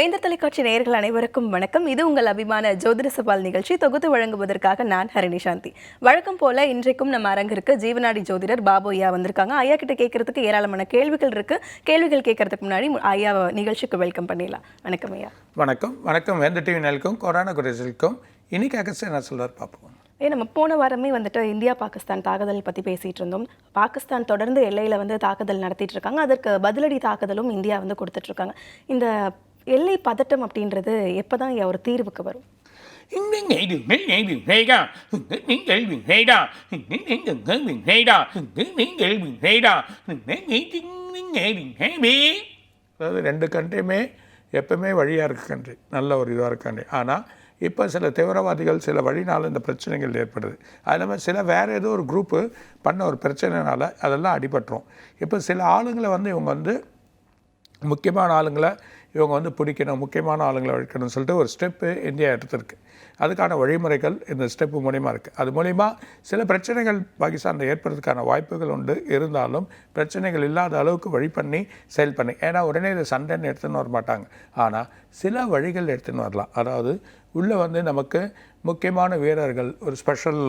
வேந்தர் தொலைக்காட்சி நேயர்கள் அனைவருக்கும் வணக்கம். இது உங்கள் அபிமான ஜோதிட சவால் நிகழ்ச்சி. தொகுத்து வழங்குவதற்காக நான் ஹரிணி சாந்தி. வழக்கம் போல இன்றைக்கும் நம்ம அரங்கிற்கு ஜீவனாடி ஜோதிடர் பாபு ஐயா வந்திருக்காங்க. ஐயா கிட்ட கேட்கறதுக்கு ஏராளமான கேள்விகள் இருக்கு. கேள்விகள் கேட்கறதுக்கு முன்னாடி ஐயா நிகழ்ச்சிக்கு வெல்கம் பண்ணிடலாம். வணக்கம் ஐயா. வணக்கம். வணக்கம். வேந்த டிவி நேலுக்கும் கொரோனா குறைசலுக்கும் இன்னைக்கு அகஸ்ட் என்ன சொல்றாரு பார்ப்போம் ஏ நம்ம போன வாரமே வந்துட்டு இந்தியா பாகிஸ்தான் தாக்குதல் பற்றி பேசிகிட்டு இருந்தோம். பாகிஸ்தான் தொடர்ந்து எல்லையில் வந்து தாக்குதல் நடத்திட்டு இருக்காங்க. அதற்கு பதிலடி தாக்குதலும் இந்தியா வந்து கொடுத்துட்டு இருக்காங்க. இந்த எல்லை பதட்டம் அப்படின்றது எப்போ தான் ஒரு தீர்வுக்கு வரும்? அதாவது ரெண்டு கண்ட்ரியுமே எப்பவுமே வழியாக இருக்க கண்ட்ரி நல்ல ஒரு இதுவாக இருக்க கண்ட்ரி ஆனால் இப்போ சில தீவிரவாதிகள் சில வழினால இந்த பிரச்சனைகள் ஏற்படுது. அது இல்லாமல் சில வேறு ஏதோ ஒரு குரூப்பு பண்ண ஒரு பிரச்சனைனால அதெல்லாம் அடிபட்டுரும். இப்போ சில ஆளுங்களை வந்து இவங்க வந்து முக்கியமான ஆளுங்களை இவங்க வந்து பிடிக்கணும் முக்கியமான ஆளுங்களை வழிக்கணும்னு சொல்லிட்டு ஒரு ஸ்டெப்பு இந்தியா எடுத்திருக்கு. அதுக்கான வழிமுறைகள் இந்த ஸ்டெப்பு மூலிமா இருக்குது அது மூலிமா சில பிரச்சனைகள் பாகிஸ்தானில் ஏற்படுறதுக்கான வாய்ப்புகள் உண்டு. இருந்தாலும் பிரச்சனைகள் இல்லாத அளவுக்கு வழி பண்ணி செயல் பண்ணி. ஏன்னா உடனே இதை சண்டைன்னு எடுத்துன்னு வர மாட்டாங்க. ஆனால் சில வழிகள் எடுத்துன்னு வரலாம். அதாவது உள்ளே வந்து நமக்கு முக்கியமான வீரர்கள் ஒரு ஸ்பெஷல்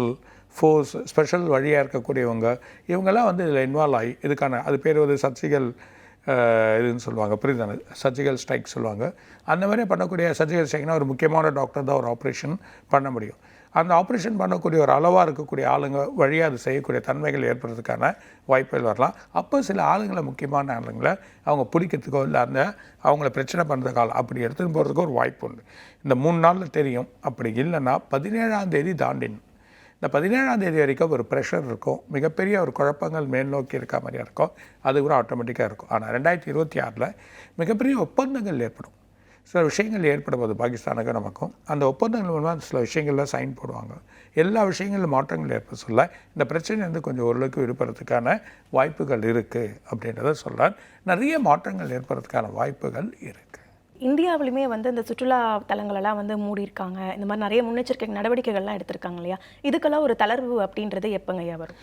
ஃபோர்ஸ் ஸ்பெஷல் வழியாக இருக்கக்கூடியவங்க இவங்கெல்லாம் வந்து இதில் இன்வால்வ் ஆகி இதுக்கான அது பேர் வந்து சர்ச்சைகள் இதுன்னு சொல்லுவாங்க. புரியுதானே சர்ஜிக்கல் ஸ்ட்ரைக் சொல்லுவாங்க. அந்த மாதிரி பண்ணக்கூடிய சர்ஜிக்கல் ஸ்ட்ரைக்னா ஒரு முக்கியமான டாக்டர் தான் ஒரு ஆப்ரேஷன் பண்ண முடியும். அந்த ஆப்ரேஷன் பண்ணக்கூடிய ஒரு அளவாக இருக்கக்கூடிய ஆளுங்க வழியாக அது செய்யக்கூடிய தன்மைகள் ஏற்படுறதுக்கான வாய்ப்புகள் வரலாம். அப்போ சில ஆளுங்களை முக்கியமான ஆளுங்களை அவங்க பிடிக்கிறதுக்கோ இல்லை அந்த அவங்கள பிரச்சனை பண்ணுறதுக்கால அப்படி எடுத்துன்னு போகிறதுக்கு ஒரு வாய்ப்பு உண்டு. இந்த மூணு நாளில் தெரியும். அப்படி இல்லைன்னா பதினேழாம் தேதி தாண்டின். இந்த பதினேழாம் தேதி வரைக்கும் ஒரு ப்ரெஷர் இருக்கும். மிகப்பெரிய ஒரு குழப்பங்கள் மேல் நோக்கி இருக்க மாதிரியா இருக்கும். அது கூட ஆட்டோமேட்டிக்காக இருக்கும். ஆனால் ரெண்டாயிரத்தி இருபத்தி ஆறில் மிகப்பெரிய ஒப்பந்தங்கள் ஏற்படும். சில விஷயங்கள் ஏற்படும் போது பாகிஸ்தானுக்கும் நமக்கும். அந்த ஒப்பந்தங்கள் மூலமாக சில விஷயங்களில் சைன் போடுவாங்க. எல்லா விஷயங்களிலும் மாற்றங்கள் ஏற்பட சொல்ல இந்த பிரச்சனை வந்து கொஞ்சம் ஓரளவுக்கு விடுபடுறதுக்கான வாய்ப்புகள் இருக்குது அப்படின்றத சொல்கிறார் நிறைய மாற்றங்கள் ஏற்படுறதுக்கான வாய்ப்புகள் இருக்குது இந்தியாவிலுமே வந்து இந்த சுற்றுலா தலங்களெல்லாம் வந்து மூடி இருக்காங்க இந்த மாதிரி நிறைய முன்னெச்சரிக்கை நடவடிக்கைகள்லாம் எடுத்திருக்காங்க இல்லையா? இதுக்கெல்லாம் ஒரு தளர்வு அப்படின்றது எப்பங்க ஐயா வரும்?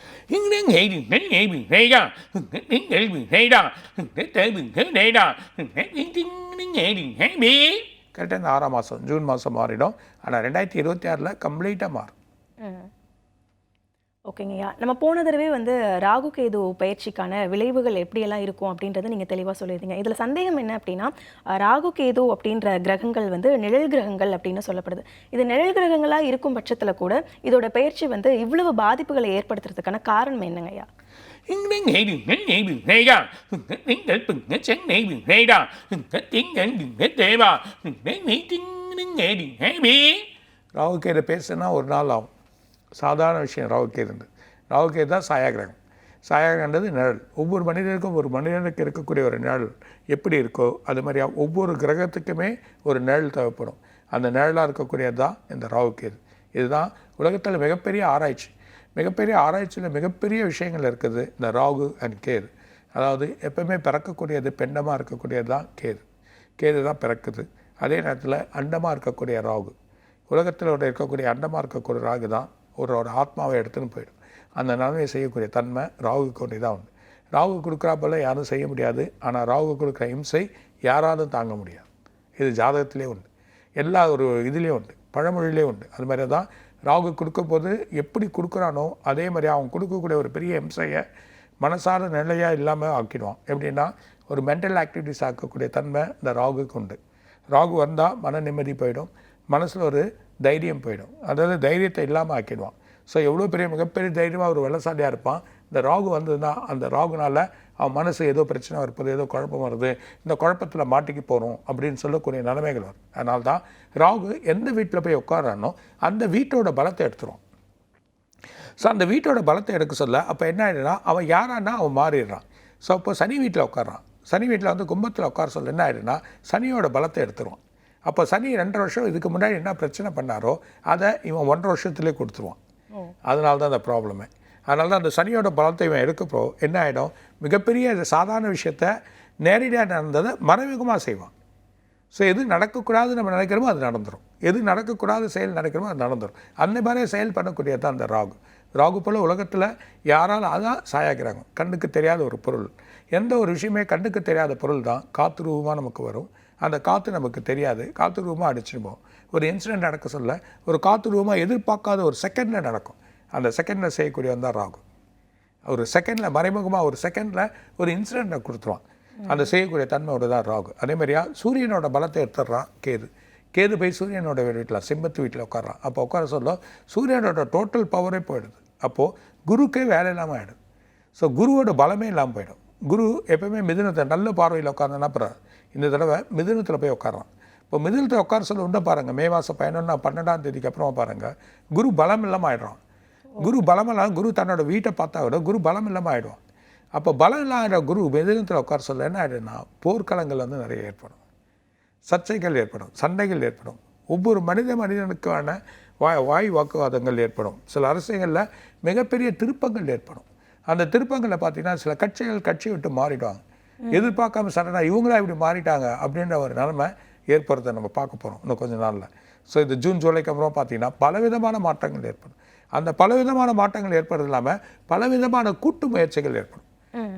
கரெக்டாக இந்த ஆறாம் மாதம் ஜூன் மாதம் மாறிடும். ஆனால் ரெண்டாயிரத்தி இருபத்தி ஆறில் கம்ப்ளீட்டாக மாறும். ஓகேங்கய்யா. நம்ம போன தடவை வந்து ராகு கேது பயிற்சிக்கான விளைவுகள் எப்படியெல்லாம் இருக்கும் அப்படின்றத நீங்கள் தெளிவாக சொல்லியிருந்தீங்க. இதில் சந்தேகம் என்ன அப்படின்னா ராகு கேது அப்படின்ற கிரகங்கள் வந்து நிழல் கிரகங்கள் அப்படின்னு சொல்லப்படுது. இது நிழல் கிரகங்களாக இருக்கும் பட்சத்தில் கூட இதோட பயிற்சி வந்து இவ்வளவு பாதிப்புகளை ஏற்படுத்துறதுக்கான காரணம் என்னங்கய்யா? ராகு ராகுகேது பேசுனா ஒரு நாள் ஆகும். சாதாரண விஷயம் ராகுகேது ராகுகேது தான் சாயாகிரகம். சாயாகிரகன்றது நிழல். ஒவ்வொரு மனிதனுக்கும் ஒரு மனிதனுக்கு இருக்கக்கூடிய ஒரு நிழல் எப்படி இருக்கோ அது மாதிரி ஒவ்வொரு கிரகத்துக்குமே ஒரு நிழல் தேவைப்படும். அந்த நிழலாக இருக்கக்கூடியது தான் இந்த ராகுகேது. இதுதான் உலகத்தில் மிகப்பெரிய ஆராய்ச்சி. மிகப்பெரிய ஆராய்ச்சியில் மிகப்பெரிய விஷயங்கள் இருக்குது இந்த ராகு அண்ட் கேது. அதாவது எப்பவுமே பிறக்கக்கூடியது பெண்டமாக இருக்கக்கூடியது தான் கேது. கேது தான் பிறக்குது. அதே நேரத்தில் அண்டமாக இருக்கக்கூடிய ராகு. உலகத்தில் இருக்கக்கூடிய அண்டமாக இருக்கக்கூடிய ராகு தான் ஒரு ஒரு ஆத்மாவை எடுத்துன்னு போயிடும். அந்த நன்மையை செய்யக்கூடிய தன்மை ராகுக்கு ஒன்று தான் உண்டு. ராகு கொடுக்குறாப்பெல்லாம் யாரும் செய்ய முடியாது. ஆனால் ராகு கொடுக்குற இம்சை யாராலும் தாங்க முடியாது. இது ஜாதகத்திலே உண்டு. எல்லா ஒரு இதுலேயும் உண்டு. பழமொழியிலே உண்டு. அது மாதிரி தான் ராகு கொடுக்கும் போது எப்படி கொடுக்குறானோ அதே மாதிரி அவன் கொடுக்கக்கூடிய ஒரு பெரிய இம்சையை மனசார நிலையாக இல்லாமல் ஆக்கிடுவான். எப்படின்னா ஒரு மென்டல் ஆக்டிவிட்டிஸ் ஆக்கக்கூடிய தன்மை இந்த ராகுக்கு உண்டு. ராகு வந்தால் மன நிம்மதி போயிடும். மனசில் ஒரு தைரியம் போயிடும். அதாவது தைரியத்தை இல்லாமல் ஆக்கிடுவான் ஸோ எவ்வளோ பெரிய மிகப்பெரிய தைரியமாக ஒரு வெள்ளசாலியாக இருப்பான். இந்த ராகு வந்ததுன்னா அந்த ராகுனால் அவன் மனசு ஏதோ பிரச்சனை வருது ஏதோ குழப்பம் வருது. இந்த குழப்பத்தில் மாட்டிக்கு போகிறோம் அப்படின்னு சொல்லக்கூடிய நிலைமைகள் வரும். அதனால தான் ராகு எந்த வீட்டில் போய் உட்காரானோ அந்த வீட்டோட பலத்தை எடுத்துரும். ஸோ அந்த வீட்டோட பலத்தை எடுக்க சொல்ல அப்போ என்ன ஆகிடுனா அவன் யாரானா அவன் மாறிடுறான். ஸோ அப்போ சனி வீட்டில் உட்காடுறான் சனி வீட்டில் வந்து கும்பத்தில் உட்கார சொல்ல என்ன ஆகிடுனா சனியோட பலத்தை எடுத்துருவான் அப்போ சனி ரெண்டரை வருஷம் இதுக்கு முன்னாடி என்ன பிரச்சனை பண்ணாரோ அதை இவன் ஒன்றரை வருஷத்துலேயே கொடுத்துருவான். அதனால தான் அந்த ப்ராப்ளமே. அதனால தான் அந்த சனியோட பலத்தை இவன் எடுக்கப்போ என்ன ஆகிடும் மிகப்பெரிய சாதாரண விஷயத்த நேரடியாக நடந்ததை மறைமுகமாக செய்வான். ஸோ எது நடக்கக்கூடாதுன்னு நம்ம நினைக்கிறோமோ அது நடந்துடும் எது நடக்கக்கூடாத செயல் நடக்கிறோமோ அது நடந்துடும் அந்த மாதிரி செயல் பண்ணக்கூடியது தான் அந்த ராகு. ராகு போல் உலகத்தில் யாரால் அதான் சாயாக்கிறாங்க கண்ணுக்கு தெரியாத ஒரு பொருள். எந்த ஒரு விஷயமே கண்ணுக்கு தெரியாத பொருள் தான். காத்து ரூபமாக நமக்கு வரும். அந்த காற்று நமக்கு தெரியாது. காற்று ரூபமாக அடிச்சிருப்போம் ஒரு இன்சிடென்ட் நடக்க சொல்ல ஒரு காற்று ரூபமாக எதிர்பார்க்காத ஒரு செகண்டில் நடக்கும். அந்த செகண்டில் செய்யக்கூடியவன் தான் ராகு. ஒரு செகண்டில் மறைமுகமாக ஒரு செகண்டில் ஒரு இன்சிடெண்ட்டை கொடுத்துருவான். அந்த செய்யக்கூடிய தன்மையோட தான் ராகு. அதே மாதிரியா சூரியனோட பலத்தை எடுத்துடுறான் கேது. கேது போய் சூரியனோட வீட்டில் சிம்பத்து வீட்டில் உட்காறான் அப்போ உட்கார சொல்ல சூரியனோட டோட்டல் பவரே போயிடுது. அப்போது குருக்கே வேலை இல்லாமல் ஆகிடுது ஸோ குருவோட பலமே இல்லாமல் போயிடும். குரு எப்பவுமே மிதுனத்தை நல்ல பார்வையில் உட்கார்ந்தனா அப்புறம் இந்த தடவை மிதுனத்தில் போய் உட்காரான் இப்போ மிதுனத்தில் உட்கார சொல்ல உண்டை பாருங்கள் மே மாதம் பதினொன்றா பன்னெண்டாம் தேதிக்கு அப்புறமா பாருங்கள் குரு பலம் இல்லாமல் ஆயிடுறான். குரு பலமெல்லாம் குரு தன்னோட வீட்டை பார்த்தா விட குரு பலம் இல்லாமல் ஆகிடும் அப்போ பலம் இல்லாத குரு மிதுனத்தில் உட்கார சொல்ல என்ன ஆகிடுன்னா போர்க்களங்கள் வந்து நிறைய ஏற்படும். சர்ச்சைகள் ஏற்படும் சண்டைகள் ஏற்படும். ஒவ்வொரு மனித மனிதனுக்கான வாய் வாய் வாக்குவாதங்கள் ஏற்படும். சில அரசுகளில் மிகப்பெரிய திருப்பங்கள் ஏற்படும். அந்த திருப்பங்களில் பார்த்தீங்கன்னா சில கட்சிகள் கட்சி விட்டு மாறிடுவாங்க. எதிர்பார்க்காம சடனாக இவங்களா இப்படி மாறிட்டாங்க அப்படின்ற ஒரு நிலைமை ஏற்படுறதை நம்ம பார்க்க போகிறோம் இன்னும் கொஞ்ச நாளில். ஸோ இது ஜூன் ஜூலைக்கு அப்புறம் பார்த்தீங்கன்னா பலவிதமான மாற்றங்கள் ஏற்படும். அந்த பலவிதமான மாற்றங்கள் ஏற்படுறது இல்லாமல் பலவிதமான கூட்டு முயற்சிகள் ஏற்படும்.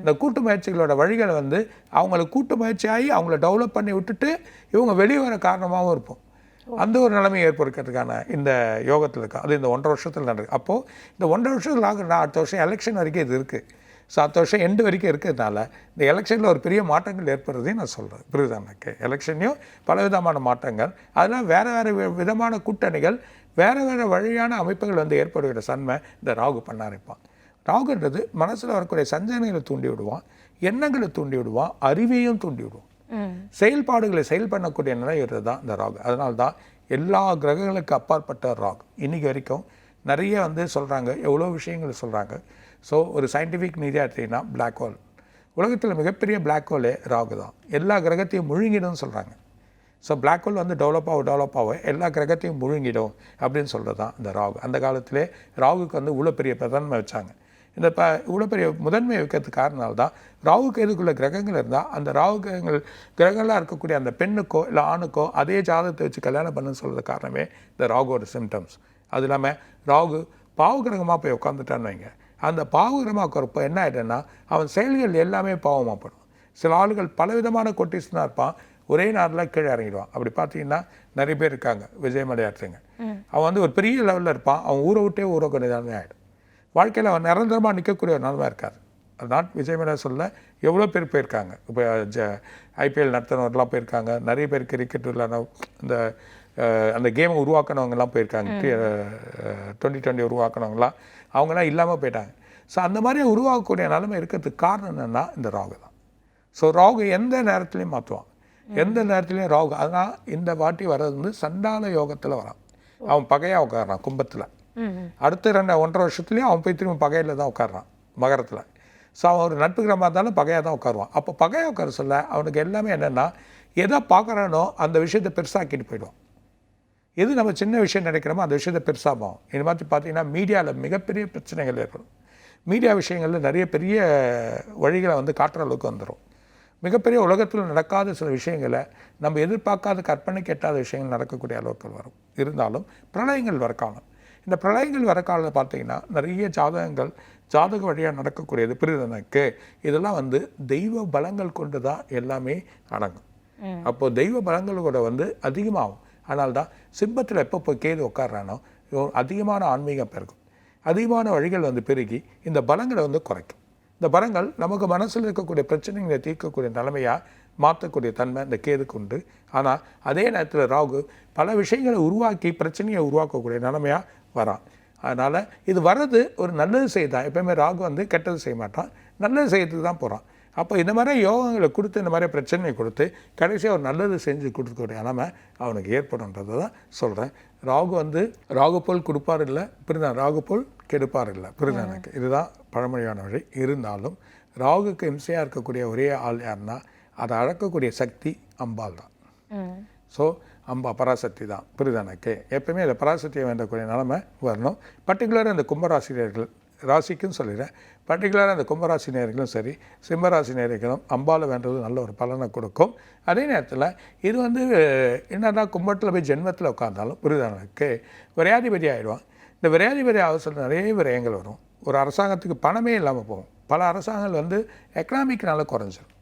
இந்த கூட்டு முயற்சிகளோட வழிகளை வந்து அவங்களுக்கு கூட்டு முயற்சியாகி அவங்கள டெவலப் பண்ணி விட்டுட்டு இவங்க வெளியே வர காரணமாகவும் இருப்போம். அந்த ஒரு நிலைமை ஏற்படுறதுக்கான இந்த யோகத்தில் இருக்கு? அது இந்த ஒன்றரை வருஷத்தில் நடக்குது. அப்போது இந்த ஒன்றரை வருஷத்தில் ஆகுனா அடுத்த வருஷம் எலெக்ஷன் வரைக்கும் இது இருக்குது ஸோ அடுத்த வருஷம் எண்டு வரைக்கும் இருக்கிறதுனால இந்த எலெக்ஷனில் ஒரு பெரிய மாற்றங்கள் ஏற்படுறதையும் நான் சொல்கிறேன் புரியுதா எனக்கு? எலெக்ஷன்லையும் பலவிதமான மாற்றங்கள். அதெல்லாம் வேறு வேறு விதமான கூட்டணிகள் வேறு வேறு வழியான அமைப்புகள் வந்து ஏற்படுகிற சன்மை இந்த ராகு பண்ண ஆரம்பிப்பான் ராகுன்றது மனசில் வரக்கூடிய சஞ்சனைகளை தூண்டி விடுவான் எண்ணங்களை தூண்டி விடுவான் அறிவையும் தூண்டி விடுவான். செயல்பாடுகளை செயல் பண்ணக்கூடிய நிலை இருக்கிறது தான் இந்த ராகு. அதனால தான் எல்லா கிரகங்களுக்கு அப்பாற்பட்ட ராகு. இன்னைக்கு வரைக்கும் நிறைய வந்து சொல்கிறாங்க எவ்வளோ விஷயங்கள் சொல்கிறாங்க ஸோ ஒரு சயின்டிஃபிக் நீதியாக எடுத்தீங்கன்னா பிளாக் ஹோல் உலகத்தில் மிகப்பெரிய பிளாக் ஹோலே ராகு தான். எல்லா கிரகத்தையும் முழுங்கிடும்னு சொல்கிறாங்க ஸோ பிளாக் ஹோல் வந்து டெவலப் ஆக டெவலப் ஆக எல்லா கிரகத்தையும் முழுங்கிடும் அப்படின்னு சொல்கிறது தான் இந்த ராகு. அந்த காலத்திலே ராகுக்கு வந்து இவ்வளோ பெரிய பிரதன்மை வச்சாங்க. இந்த ப இவ்வளோ பெரிய முதன்மை வைக்கிறதுக்கு காரணம் தான் ராகுக்கு எதுக்குள்ள கிரகங்கள் இருந்தால் அந்த ராகு கிரகங்கள் கிரகங்களாக இருக்கக்கூடிய அந்த பெண்ணுக்கோ இல்லை ஆணுக்கோ அதே ஜாதகத்தை வச்சு கல்யாணம் பண்ணுன்னு சொல்கிறது காரணமே இந்த ராகுவோட சிம்டம்ஸ் அது இல்லாமல் ராகு பாவகிரகமாக போய் உட்காந்துட்டான்னு வைங்க. அந்த பாவகிரகமாக உட்காரப்போ என்ன ஆகிடுன்னா அவன் செயல்கள் எல்லாமே பாவமாக படும் சில ஆளுகள் பலவிதமான கொட்டிஸ்னாக இருப்பான். ஒரே நாளில் கீழே இறங்கிடுவான். அப்படி பார்த்தீங்கன்னா நிறைய பேர் இருக்காங்க விஜய் மலையாற்றுங்க அவன் வந்து ஒரு பெரிய லெவலில் இருப்பான். அவன் ஊரை விட்டே ஊரை கொண்டு ஆகிடும் வாழ்க்கையில் அவன் நிரந்தரமாக நிற்கக்கூடிய ஒரு நிலமா இருக்காது நாட் விஜய் மேலே சொல்ல எவ்வளோ பேர் போயிருக்காங்க. இப்போ ஜ ஐபிஎல் நடத்தினவர்லாம் போயிருக்காங்க. நிறைய பேர் கிரிக்கெட் விளையாட இந்த அந்த கேமை உருவாக்கினவங்கலாம் போயிருக்காங்க. டுவெண்ட்டி டுவெண்ட்டி உருவாக்கினவங்களாம் அவங்களாம் இல்லாமல் போயிட்டாங்க. ஸோ அந்த மாதிரி உருவாக்கக்கூடிய நிலைமை இருக்கிறதுக்கு காரணம் என்னென்னா இந்த ராகு தான். ஸோ ராகு எந்த நேரத்துலையும் மாற்றுவான் எந்த நேரத்துலையும் ராகு அதனால் இந்த வாட்டி வர்றது வந்து சண்டால யோகத்தில் வரான். அவன் பகையாக உட்காரான் கும்பத்தில். அடுத்த ரெண்டு ஒன்றரை வருஷத்துலேயும் அவன் போய் திரும்ப பகையில் தான் உட்கார்றான் மகரத்தில். ஸோ அவன் ஒரு நட்பு கிரகமாக இருந்தாலும் பகையாக தான் உட்காருவான். அப்போ பகையாக உட்கார சொல்ல அவனுக்கு எல்லாமே என்னென்னா எதை பார்க்குறானோ அந்த விஷயத்தை பெருசாக்கிட்டு போயிடுவான். எது நம்ம சின்ன விஷயம் நினைக்கிறோமோ அந்த விஷயத்தை பெருசாகும் இது மாதிரி பார்த்தீங்கன்னா மீடியாவில் மிகப்பெரிய பிரச்சனைகள் ஏற்படும். மீடியா விஷயங்களில் நிறைய பெரிய வழிகளை வந்து காட்டுற அளவுக்கு வந்துடும் மிகப்பெரிய உலகத்தில் நடக்காத சில விஷயங்களை நம்ம எதிர்பார்க்காத கற்பனை கெட்டாத விஷயங்கள் நடக்கக்கூடிய அளவுக்கு வரும். இருந்தாலும் பிரளயங்கள் வர காலம் இந்த பிரளயங்கள் வர காலத்தில் பார்த்தீங்கன்னா நிறைய ஜாதகங்கள் ஜாதக வழியாக நடக்கக்கூடியது புரியுது எனக்கு? இதெல்லாம் வந்து தெய்வ பலங்கள் கொண்டு தான் எல்லாமே அடங்கும். அப்போது தெய்வ பலங்கள் கூட வந்து அதிகமாகும். ஆனால் தான் சிம்பத்தில் எப்போ போய் கேது உட்காடுறானோ அதிகமான ஆன்மீகம் பெருக்கும் அதிகமான வழிகள் வந்து பெருகி இந்த பலங்களை வந்து குறைக்கும். இந்த பலங்கள் நமக்கு மனசில் இருக்கக்கூடிய பிரச்சனைகளை தீர்க்கக்கூடிய நிலைமையாக மாற்றக்கூடிய தன்மை இந்த கேதுக்கு உண்டு. ஆனால் அதே நேரத்தில் ராகு பல விஷயங்களை உருவாக்கி பிரச்சனையை உருவாக்கக்கூடிய நிலைமையாக வரான். அதனால் இது வர்றது ஒரு நல்லது செய்தான் எப்பயுமே ராகு வந்து கெட்டது செய்ய மாட்டான். நல்லது செய்யறதுக்கு தான் போகிறான் அப்போ இந்த மாதிரி யோகங்களை கொடுத்து இந்த மாதிரி பிரச்சனையை கொடுத்து கடைசியாக ஒரு நல்லது செஞ்சு கொடுக்கக்கூடிய நிலைமை அவனுக்கு ஏற்படும்ன்றதை தான் சொல்கிறேன் ராகு வந்து ராகு போல் கொடுப்பார் இல்லை புரியுதா? ராகு போல் கெடுப்பார் இல்லை புரியுதா எனக்கு? இதுதான் பழமொழியான வழி. இருந்தாலும் ராகுக்கு இம்சையாக இருக்கக்கூடிய ஒரே ஆள் யாருன்னா அதை அழக்கக்கூடிய சக்தி அம்பாள் தான். ஸோ அம்பா பராசக்தி தான் புரியுதா எனக்கு? எப்பவுமே இந்த பராசக்தியை வேண்டக்கூடிய நிலைமை வரணும். பர்டிகுலராக இந்த கும்பராசினியர்கள் ராசிக்கும் சொல்லிடுறேன். பர்டிகுலராக கும்பராசி நேரிகளும் சரி சிம்மராசி நேர்களும் அம்பால வேண்டது நல்ல ஒரு பலனை கொடுக்கும். அதே நேரத்தில் இது வந்து என்னதான் கும்பத்தில் போய் ஜென்மத்தில் உட்காந்தாலும் புரியுதா விரையாதிபதி ஆகிடுவான் இந்த விரையாதிபதி அவசரம் நிறைய விரயங்கள் வரும். ஒரு அரசாங்கத்துக்கு பணமே இல்லாமல் போகும். பல அரசாங்கங்கள் வந்து எக்கனாமிக்னால குறைஞ்சிடும்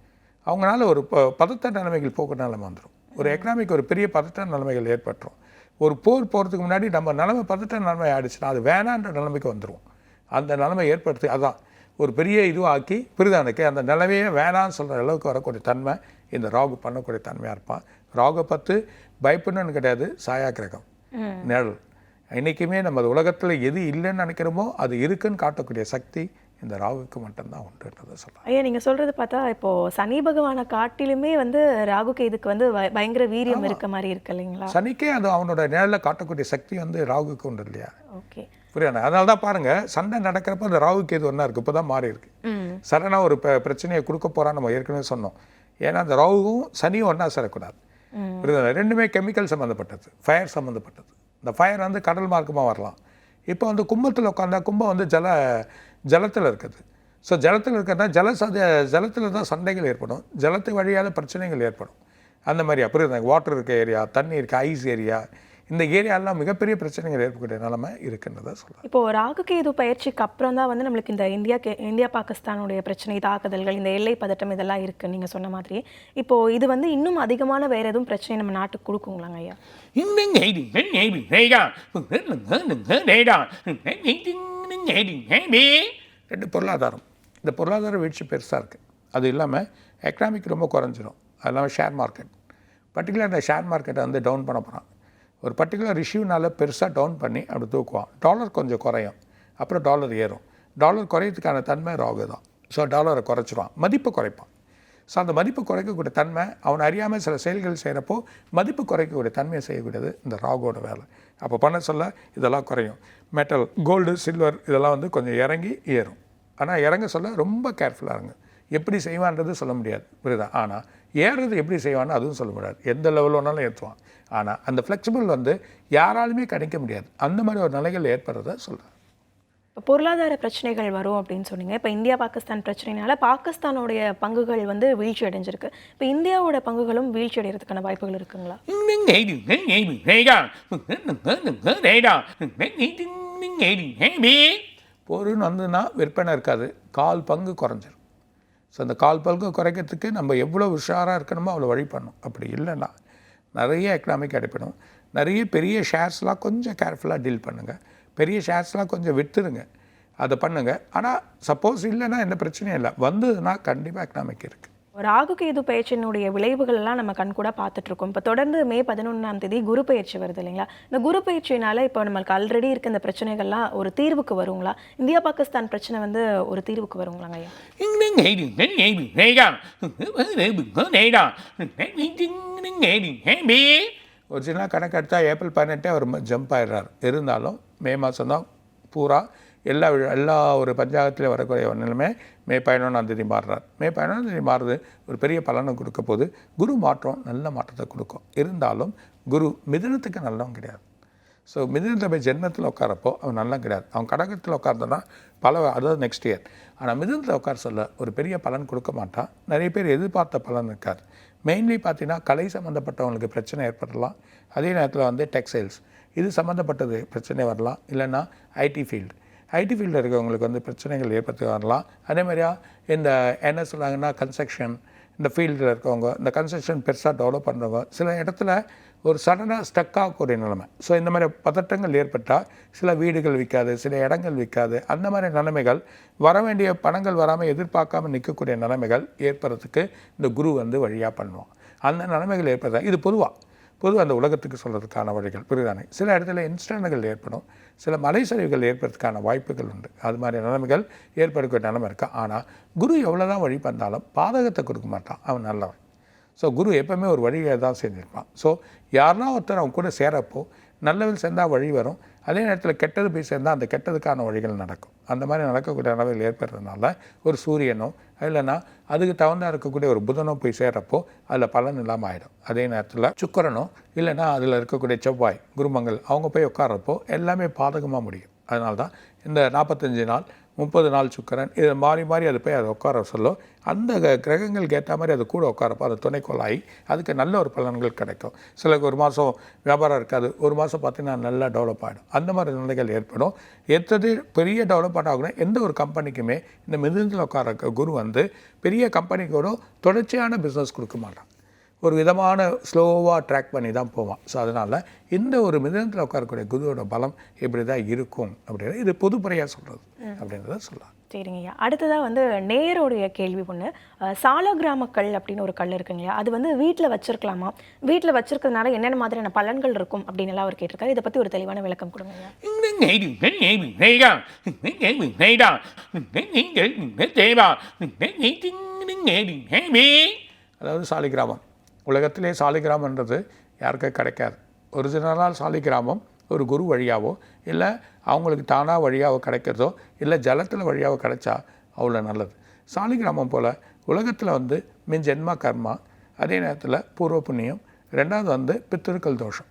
அவங்களால ஒரு ப பதத்த நிலைமைகள் போக்கு நிலைமை வந்துடும் ஒரு எக்கனாமிக் ஒரு பெரிய பதட்ட நிலைமைகள் ஏற்பட்டுரும். ஒரு போர் போகிறதுக்கு முன்னாடி நம்ம நிலைமை பதட்ட நிலைமை ஆயிடுச்சுன்னா அது வேணான்ற நிலைமைக்கு வந்துடும் அந்த நிலைமை ஏற்படுத்தி அதான் ஒரு பெரிய இதுவாக்கி பிரிதானுக்கு அந்த நிலைமையே வேணான்னு சொல்கிற அளவுக்கு வரக்கூடிய தன்மை இந்த ராகு பண்ணக்கூடிய தன்மையாக இருப்பான். ராகு பத்து பயப்படணும்னு கிடையாது சாயா கிரகம். நிழல். என்றைக்குமே நம்ம உலகத்தில் எது இல்லைன்னு நினைக்கிறோமோ அது இருக்குன்னு காட்டக்கூடிய சக்தி இந்த ராகுக்கு மட்டும்தான் உண்டுன்றதை சொல்லலாம் ஐயா நீங்க சொல்றது பார்த்தா இப்போ சனி பகவானை காட்டிலுமே வந்து ராகு கேதுக்கு வந்து பய- பயங்கர வீரியம் இருக்க மாதிரி இருக்கு இல்லைங்களா? சனிக்கே அது அவனோட நிழலில் காட்டக்கூடிய சக்தி வந்து ராகுக்கு உண்டு இல்லையா? ஓகே. புரியாது? அதனால தான் பாருங்க சண்டை நடக்கிறப்ப அந்த ராகுக்கு எது ஒன்றா இருக்குது இப்போ தான் மாறி இருக்கு. சடனாக ஒரு பிரச்சனையை கொடுக்க போறான்னு நம்ம ஏற்கனவே சொன்னோம். ஏன்னா அந்த ராகுவும் சனியும் ஒன்றா சேரக்கூடாது. புரியுதா? ரெண்டுமே கெமிக்கல் சம்மந்தப்பட்டது ஃபயர் சம்மந்தப்பட்டது இந்த ஃபயர் வந்து கடல் மார்க்கமாக வரலாம். இப்போ வந்து கும்பத்தில் உட்காந்தா கும்பம் வந்து ஜல ஜலத்தில் இருக்குது. ஸோ ஜலத்தில் இருக்கிறதா ஜல சத ஜலத்தில் தான் சண்டைகள் ஏற்படும். ஜலத்து வழியால் பிரச்சனைகள் ஏற்படும். அந்த மாதிரியா? புரியுது? வாட்டர் இருக்க ஏரியா தண்ணி இருக்க ஐஸ் ஏரியா இந்த ஏரியாலாம் மிகப்பெரிய பிரச்சனைகள் ஏற்படக்கூடிய நிலைமை இருக்குன்றதை சொல்லலாம் இப்போ ராகு கேது பயிற்சிக்கு அப்புறம் தான் வந்து நம்மளுக்கு இந்த இந்தியா கே இந்தியா பாகிஸ்தானுடைய பிரச்சனை தாக்குதல்கள் இந்த எல்லை பதட்டம் இதெல்லாம் இருக்கு நீங்க சொன்ன மாதிரி இப்போ இது வந்து இன்னும் அதிகமான வேற எதுவும் பிரச்சனை நம்ம நாட்டுக்கு கொடுக்குங்களாங்க ஐயா ரெண்டு பொருளாதாரம் இந்த பொருளாதார வீழ்ச்சி பெருசாக இருக்குது அது இல்லாமல் எக்கனாமிக் ரொம்ப குறைஞ்சிரும் அது இல்லாமல் ஷேர் மார்க்கெட் பர்டிகுலர் இந்த ஷேர் மார்க்கெட்டை வந்து டவுன் பண்ண போகிறான் ஒரு பர்டிகுலர் இஷ்யூனால பெருசாக டவுன் பண்ணி அப்படி தூக்குவான். டாலர் கொஞ்சம் குறையும். அப்புறம் டாலர் ஏறும். டாலர் குறையிறதுக்கான தன்மை ராகு தான். ஸோ டாலரை குறைச்சிருவான். மதிப்பு குறைப்பான். ஸோ அந்த மதிப்பு குறைக்கக்கூடிய தன்மை அவன் அறியாமல் சில செயல்கள் செய்கிறப்போ மதிப்பு குறைக்கக்கூடிய தன்மையை செய்யக்கூடியது இந்த ராகோட வேலை. அப்போ பண்ண சொல்ல இதெல்லாம் குறையும். மெட்டல் கோல்டு சில்வர் இதெல்லாம் வந்து கொஞ்சம் இறங்கி ஏறும். ஆனால் இறங்க சொல்ல ரொம்ப கேர்ஃபுல்லாக இருங்க. எப்படி செய்வான்றது சொல்ல முடியாது. புரியுதா? ஆனால் ஏறுறது எப்படி செய்வான்னு அதுவும் சொல்ல முடியாது. எந்த லெவல் வேணாலும் ஏற்றுவான் ஆனால் அந்த ஃப்ளெக்சிபிள் வந்து யாராலுமே கணிக்க முடியாது. அந்த மாதிரி ஒரு நிலைகள் ஏற்படுறத சொல்கிறேன் இப்போ பொருளாதார பிரச்சனைகள் வரும் அப்படின்னு சொன்னீங்க. இப்போ இந்தியா பாகிஸ்தான் பிரச்சனைனால பாகிஸ்தானுடைய பங்குகள் வந்து வீழ்ச்சி அடைஞ்சிருக்கு. இப்போ இந்தியாவோட பங்குகளும் வீழ்ச்சி அடைகிறதுக்கான வாய்ப்புகள் இருக்குங்களா? போருன்னு வந்ததுன்னா விற்பனை இருக்காது. கால் பங்கு குறைஞ்சிரும். ஸோ அந்த கால் பங்கு குறைக்கிறதுக்கு நம்ம எவ்வளோ உஷாராக இருக்கணுமோ அவ்வளோ வழி பண்ணும். அப்படி இல்லைன்னா நிறைய எக்கனாமிக் அடிப்படும். நிறைய பெரிய ஷேர்ஸ்லாம் கொஞ்சம் கேர்ஃபுல்லாக டீல் பண்ணுங்கள் பெரிய ஷேர்ஸ்லாம் கொஞ்சம் விற்றுருங்க அதை பண்ணுங்கள் ஆனால் சப்போஸ் இல்லைன்னா எந்த பிரச்சனையும் இல்லை. வந்ததுன்னா கண்டிப்பாக எக்கனாமிக் இருக்குது ராகு கேது பயிற்சியினுடைய விளைவுகள் எல்லாம் நம்ம கண்கூட பார்த்துட்டு இருக்கோம் இப்போ தொடர்ந்து மே பதினொன்றாம் தேதி குரு பயிற்சி வருது இல்லைங்களா? இந்த குரு பயிற்சியினால இப்போ நம்மளுக்கு ஆல்ரெடி இருக்க இந்த பிரச்சனைகள்லாம் ஒரு தீர்வுக்கு வருங்களா? இந்தியா பாகிஸ்தான் பிரச்சனை வந்து ஒரு தீர்வுக்கு வருங்களாங்க ஐயா? ஒரு கணக்கு எடுத்தால் ஏப்ரல் பதினெட்டே அவர் ஜம்ப் ஆயிடுறார். இருந்தாலும் மே மாதம் தான் பூரா எல்லா எல்லா ஒரு பஞ்சாயத்துலேயும் வரக்கூடிய ஒன்றிலுமே நிலைமை மே பதினொன்றாம் தேதி மாறுறார். மே பதினொன்றாம் தேதி மாறுது ஒரு பெரிய பலனை கொடுக்க போது குரு மாற்றம் நல்ல மாற்றத்தை கொடுக்கும். இருந்தாலும் குரு மிதனத்துக்கு நல்லவன் கிடையாது. ஸோ மிதுனத்தில் போய் ஜென்மத்தில் உட்காரப்போ அவன் நல்லா கிடையாது. அவன் கடகத்தில் உட்கார்ந்தனா பல அதாவது நெக்ஸ்ட் இயர் ஆனால் மிதுனத்தில் உட்கார சொல்ல ஒரு பெரிய பலன் கொடுக்க மாட்டான் நிறைய பேர் எதிர்பார்த்த பலன் இருக்காது. மெயின்லி பார்த்தீங்கன்னா கலை சம்மந்தப்பட்டவங்களுக்கு பிரச்சனை ஏற்படலாம். அதே நேரத்தில் வந்து டெக்ஸ்டைல்ஸ் இது சம்மந்தப்பட்டது பிரச்சனை வரலாம். இல்லைன்னா ஐடி ஃபீல்டு ஐடி ஃபீல்டில் இருக்கவங்களுக்கு வந்து பிரச்சனைகள் ஏற்பட்டு வரலாம். அதே மாதிரியா இந்த என்ன சொல்கிறாங்கன்னா கன்ஸ்ட்ரக்ஷன் இந்த ஃபீல்டில் இருக்கவங்க இந்த கன்ஸ்ட்ரக்ஷன் பெருசாக டெவலப் பண்ணுறவங்க சில இடத்துல ஒரு சடனாக ஸ்டக் ஆகக்கூடிய நிலைமை. ஸோ இந்த மாதிரி பதட்டங்கள் ஏற்பட்டால் சில வீடுகள் விற்காது சில இடங்கள் விற்காது அந்த மாதிரி நிலைமைகள் வர வேண்டிய பணங்கள் வராமல் எதிர்பார்க்காம நிற்கக்கூடிய நிலைமைகள் ஏற்படுறதுக்கு இந்த குரு வந்து வழியாக பண்ணுவோம் அந்த நிலைமைகள் ஏற்படுறது? இது பொதுவாக பொது அந்த உலகத்துக்கு சொல்கிறதுக்கான வழிகள் புரிதானே சில இடத்துல இன்சிடென்ட்கள் ஏற்படும். சில மலை சரிவுகள் ஏற்படுறதுக்கான வாய்ப்புகள் உண்டு. அது மாதிரி நிலைமைகள் ஏற்படக்கூடிய நிலைமை இருக்குது ஆனால் குரு எவ்வளோ தான் வழி பண்ணாலும் பாதகத்தை கொடுக்க மாட்டான். அவன் நல்லவன். ஸோ குரு எப்பவுமே ஒரு வழியை தான் செஞ்சுருப்பான். ஸோ யாருனா ஒருத்தர் அவன் கூட சேரப்போ நல்லவில் சேர்ந்தால் வழி வரும். அதே நேரத்தில் கெட்டது போய் சேர்ந்தால் அந்த கெட்டதுக்கான வழிகள் நடக்கும். அந்த மாதிரி நடக்கக்கூடிய அளவில் ஏற்படுறதுனால ஒரு சூரியனோ இல்லைன்னா அதுக்கு தகுந்தா இருக்கக்கூடிய ஒரு புதனோ போய் சேர்றப்போ அதில் பலன் இல்லாமல் ஆகிடும் அதே நேரத்தில் சுக்கரனோ இல்லைன்னா அதில் இருக்கக்கூடிய செவ்வாய் குருமங்கள் அவங்க போய் உட்கார்றப்போ எல்லாமே பாதகமாக முடியும். அதனால தான் இந்த நாற்பத்தஞ்சு நாள் முப்பது நாள் சுக்கரன் இதை மாறி மாறி அது போய் அதை உட்கார சொல்லும். அந்த க- கிரகங்களுக்கு ஏற்ற மாதிரி அது கூட உட்காரப்போ அது துணைக்கோளாகி அதுக்கு நல்ல ஒரு பலன்கள் கிடைக்கும். சிலருக்கு ஒரு மாதம் வியாபாரம் இருக்காது ஒரு மாதம் பார்த்தீங்கன்னா நல்லா டெவலப் ஆகிடும் அந்த மாதிரி நிலைகள் ஏற்படும். எத்தது பெரிய டெவலப்மெண்ட் ஆகணும் எந்த ஒரு கம்பெனிக்குமே இந்த மிதுனத்தில் உட்கார குரு வந்து பெரிய கம்பெனிக்கு கூட தொடர்ச்சியான பிஸ்னஸ் கொடுக்க மாட்டான். ஒரு விதமான ஸ்லோவாக ட்ராக் பண்ணி தான் போவான். ஸோ அதனால் இந்த ஒரு மிதனத்தில் உட்காரக்கூடிய குருவோட பலம் இப்படி தான் இருக்கும் அப்படின்றது இது பொதுப்படையாக சொல்கிறது அப்படின்றத சொல்லலாம். சரிங்க ஐயா. அடுத்ததாக வந்து நேயருடைய கேள்வி ஒன்று சால கிராமக்கல் அப்படின்னு ஒரு கல் இருக்குங்க இல்லையா அது வந்து வீட்டில் வச்சிருக்கலாமா? வீட்டில் வச்சிருக்கிறதுனால என்னென்ன மாதிரியான பலன்கள் இருக்கும் அப்படின்னு எல்லாம் அவர் கேட்டிருக்காரு. இதை பற்றி ஒரு தெளிவான விளக்கம் கொடுங்க அதாவது சாலிகிராமம். உலகத்திலே சாலிகிராமன்றது யாருக்கும் கிடைக்காது. ஒரிஜினலாக சாலிகிராமம் ஒரு குரு வழியாவோ இல்லை அவங்களுக்கு தானாக வழியாவோ கிடைக்கிறதோ இல்லை ஜலத்தில் வழியாவோ கிடைச்சா அவ்வளோ நல்லது. சாலிகிராமம் போல் உலகத்தில் வந்து மின் ஜென்மா கர்மா அதே நேரத்தில் பூர்வ புண்ணியம் ரெண்டாவது வந்து பித்திருக்கள் தோஷம்.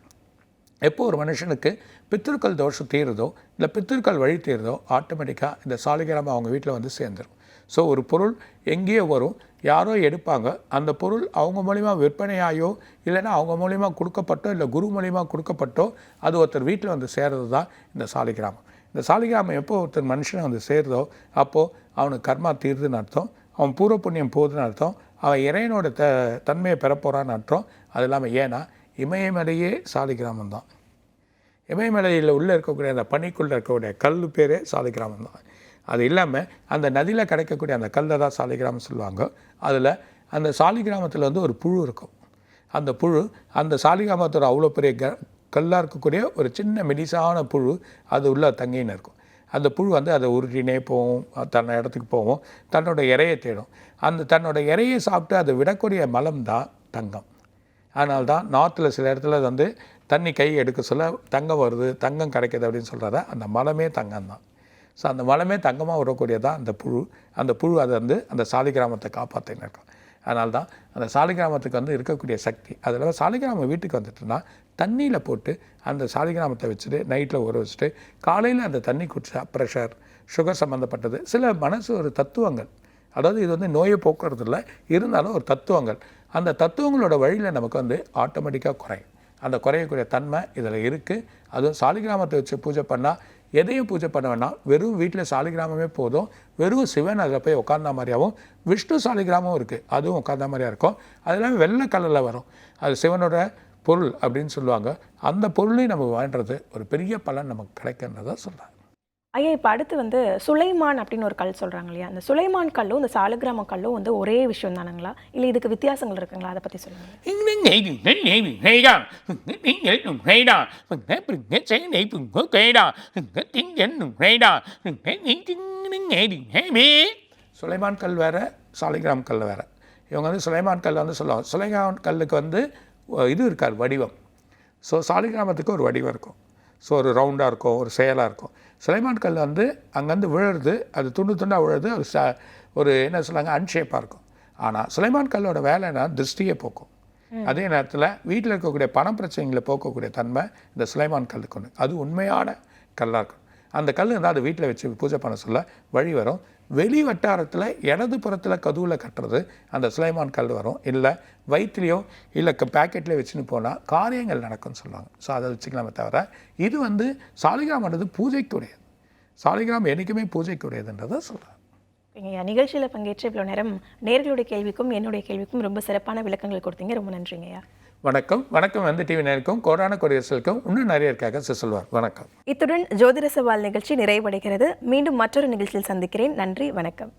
எப்போ ஒரு மனுஷனுக்கு பித்திருக்கள் தோஷம் தீருதோ இல்லை பித்திருக்கள் வழி தீருதோ ஆட்டோமேட்டிக்காக இந்த சாலிகிராமம் அவங்க வீட்டில் வந்து சேர்ந்துடும் ஸோ ஒரு பொருள் எங்கேயோ வரும் யாரோ எடுப்பாங்க. அந்த பொருள் அவங்க மூலிமா விற்பனையாயோ இல்லைன்னா அவங்க மூலிமா கொடுக்கப்பட்டோ இல்லை குரு மூலிமா கொடுக்கப்பட்டோ அது ஒருத்தர் வீட்டில் வந்து சேர்றது தான் இந்த சாலிகிராமம். இந்த சாலிகிராமம் எப்போ ஒருத்தர் மனுஷனை வந்து சேருதோ அப்போது அவனுக்கு கர்மா தீருதுன்னு அர்த்தம் அவன் பூர்வ புண்ணியம் போகுதுன்னு அர்த்தம் அவன் இறைவனோட த தன்மையை பெறப்போகிறான்னு அர்த்தம் அது இல்லாமல் ஏன்னா இமயமலையே சாலிகிராமம் தான் இமயமலையில் உள்ளே இருக்கக்கூடிய அந்த பனிக்குள்ளே இருக்கக்கூடிய கல் பேரே சாலிகிராமம் தான் அது இல்லாமல் அந்த நதியில் கிடைக்கக்கூடிய அந்த கல்லை தான் சாலிகிராமம் சொல்லுவாங்க. அதில் அந்த சாலிகிராமத்தில் வந்து ஒரு புழு இருக்கும். அந்த புழு அந்த சாலிகிராமத்தோட அவ்வளோ பெரிய க கல்லாக இருக்கக்கூடிய ஒரு சின்ன மெலிசான புழு அது உள்ளே தங்கின்னு இருக்கும். அந்த புழு வந்து அதை உருட்டினே போகும் தன்னை இடத்துக்கு போகும் தன்னோட இறையை தேடும். அந்த தன்னோட இறையை சாப்பிட்டு அதை விடக்கூடிய மலம் தான் தங்கம். அதனால தான் நார்த்தில் சில இடத்துல வந்து தண்ணி கை எடுக்க சொல்ல தங்கம் வருது தங்கம் கிடைக்கிது அப்படின்னு சொல்கிறத அந்த மலமே தங்கம் தான். ஸோ அந்த மலமே தங்கமாக விடக்கூடியதான் அந்த புழு அந்த புழு அதை வந்து அந்த சாலிகிராமத்தை காப்பாற்றின்னு இருக்கும் அதனால தான் அந்த சாலிகிராமத்துக்கு வந்து இருக்கக்கூடிய சக்தி அதில் சாலிகிராமம் வீட்டுக்கு வந்துட்டுனா தண்ணியில் போட்டு அந்த சாலிகிராமத்தை வச்சுட்டு நைட்டில் ஊற வச்சுட்டு காலையில் அந்த தண்ணி குடிச்சா ப்ரெஷர் சுகர் சம்மந்தப்பட்டது சில மனசு ஒரு தத்துவங்கள். அதாவது இது வந்து நோயை போக்குறது இல்லை இருந்தாலும் ஒரு தத்துவங்கள். அந்த தத்துவங்களோட வழியில் நமக்கு வந்து ஆட்டோமேட்டிக்காக குறையும். அந்த குறையக்கூடிய தன்மை இதில் இருக்குது அதுவும் சாலிகிராமத்தை வச்சு பூஜை பண்ணால் எதையும் பூஜை பண்ண வேணாம் வெறும் வீட்டில் சாலிகிராமமே போதும். வெறும் சிவன் அதில் போய் உட்கார்ந்த மாதிரியாகவும் விஷ்ணு சாலிகிராமம் இருக்குது அதுவும் உட்கார்ந்த மாதிரியாக இருக்கும். அதெல்லாம் வெள்ளை கலரில் வரும். அது சிவனோட பொருள் அப்படின்னு சொல்லுவாங்க. அந்த பொருளையும் நம்ம வாழ்கிறது ஒரு பெரிய பலன் நமக்கு கிடைக்கின்றதை சொல்கிறாங்க ஐயா இப்போ அடுத்து வந்து சுலைமான் அப்படின்னு ஒரு கல் சொல்கிறாங்க இல்லையா? அந்த சுலைமான் கல்லும் இந்த சாலக்கிராம கல்லும் வந்து ஒரே விஷயம் தானுங்களா? இல்லை இதுக்கு வித்தியாசங்கள் இருக்குங்களா? அதை பற்றி சொல்லுங்கள் சுலைமான் கல் வேறு சாலிகிராம் கல் வேறு. இவங்க வந்து சுலைமான் கல் வந்து சொல்லுவாங்க. சுலைமான் கல்லுக்கு வந்து இது இருக்கார் வடிவம். ஸோ சாலிகிராமத்துக்கு ஒரு வடிவம் இருக்கும். ஸோ ஒரு ரவுண்டாக இருக்கும் ஒரு செயலாக இருக்கும். சுலைமான் கல் வந்து அங்கேருந்து விழுறது அது துண்டு துண்டாக விழுறது அது ச ஒரு என்ன சொல்லுவாங்க அன்ஷேப்பாக இருக்கும். ஆனால் சுலைமான் கல்லோட வேலைன்னா திருஷ்டியை போக்கும். அதே நேரத்தில் வீட்டில் இருக்கக்கூடிய பண பிரச்சனைகளை போக்கக்கூடிய தன்மை இந்த சுலைமான் கல்லுக்கு ஒன்று அது உண்மையான கல்லாக இருக்கும். அந்த கல் இருந்தால் அது வீட்டில் வச்சு பூஜை பண்ண சொல்ல வழி வரும். வெளி வட்டாரத்தில் இடது புறத்தில் கதுவில் கட்டுறது அந்த சுலைமான் கல் வரும். இல்லை வயிற்றுலையோ இல்லை பேக்கெட்லேயோ வச்சுன்னு போனால் காரியங்கள் நடக்கும்னு சொல்லுவாங்க. ஸோ அதை வச்சுக்கலாமே தவிர இது வந்து சாலிகிராமன்றது பூஜைக்குரியது. சாலிகிராம் என்றைக்குமே பூஜைக்குரியதுன்றதை சொல்கிறேன் ஐயா நிகழ்ச்சியில் பங்கேற்று இவ்வளோ நேரம் நேர்களுடைய கேள்விக்கும் என்னுடைய கேள்விக்கும் ரொம்ப சிறப்பான விளக்கங்கள் கொடுத்தீங்க. ரொம்ப நன்றிங்கய்யா. வணக்கம். வணக்கம் வந்து டிவி நேருக்கும் கொரோனா குடியரசுக்கும் இன்னும் நிறைய இருக்காக சொல்வார். வணக்கம். இத்துடன் ஜோதிட சவால் நிகழ்ச்சி நிறைவடைகிறது. மீண்டும் மற்றொரு நிகழ்ச்சியில் சந்திக்கிறேன். நன்றி. வணக்கம்.